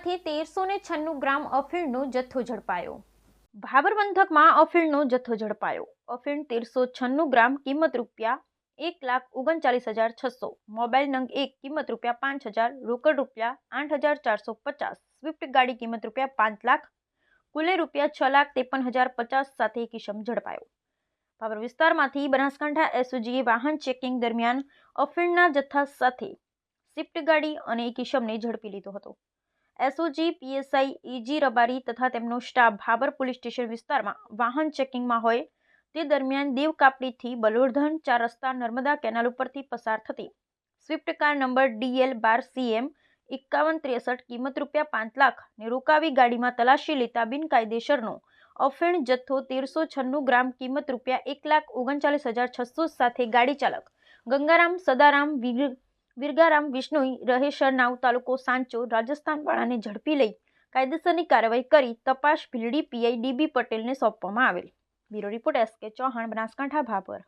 સાથે તેરસો ને છન્નું ગ્રામ અફીણનો જથ્થો ઝડપાયો ભાબર પંથકમાં અફીણનો જથ્થો ઝડપાયો અફીણ તેરસો છન્નું ગ્રામ કિંમત રૂપિયા એક લાખ ઓગણચાલીસ હજાર છસો મોબાઈલ નંગ એક કિંમત રૂપિયા પાંચ હજાર રોકડ રૂપિયા આઠ હજાર ચારસો પચાસ સ્વિફ્ટ ગાડી કિંમત રૂપિયા પાંચ લાખ કુલે રૂપિયા છ લાખ ત્રેપન હજાર પચાસ સાથે એક ઇસમ ઝડપાયો ભાભર વિસ્તારમાંથી બનાસકાંઠા એસઓજીએ વાહન ચેકિંગ દરમિયાન અફીણના જથ્થા સાથે સ્વિફ્ટ ગાડી અને એક ઇસમને ઝડપી લીધો હતો. એસઓજી, પીએસઆઈ ઇજી રબારી તથા તેમનો સ્ટાફ ભાબર પોલીસ સ્ટેશન વિસ્તારમાં વાહન ચેકિંગમાં હોય તે દરમિયાન દેવકાપડીથી બલોરધન ચાર રસ્તા નર્મદા કેનાલ ઉપરથી પસાર થતી સ્વિફ્ટ કાર નંબર ડીએલ બાર સીએમ એકાવન ત્રેસઠ કિંમત રૂપિયા પાંચ લાખ ને રોકાવી ગાડીમાં તલાશી લેતા બિનકાયદેસરનો અફીણ જથ્થો તેરસો છન્નું ગ્રામ કિંમત રૂપિયા એક લાખ ઓગણચાલીસ હજાર છસો સાથે ગાડી ચાલક ગંગારામ સદારામ વિરગારામ વિષ્ણુએ રહેશર નાવ તાલુકો સાંચો, રાજસ્થાનવાળાને ઝડપી લઈ કાયદેસરની કાર્યવાહી કરી તપાસ ભીલડી પીઆઈ ડીબી પટેલને સોંપવામાં આવેલ. બ્યુરો રિપોર્ટ એસ કે ચૌહાણ, બનાસકાંઠા, ભાભર.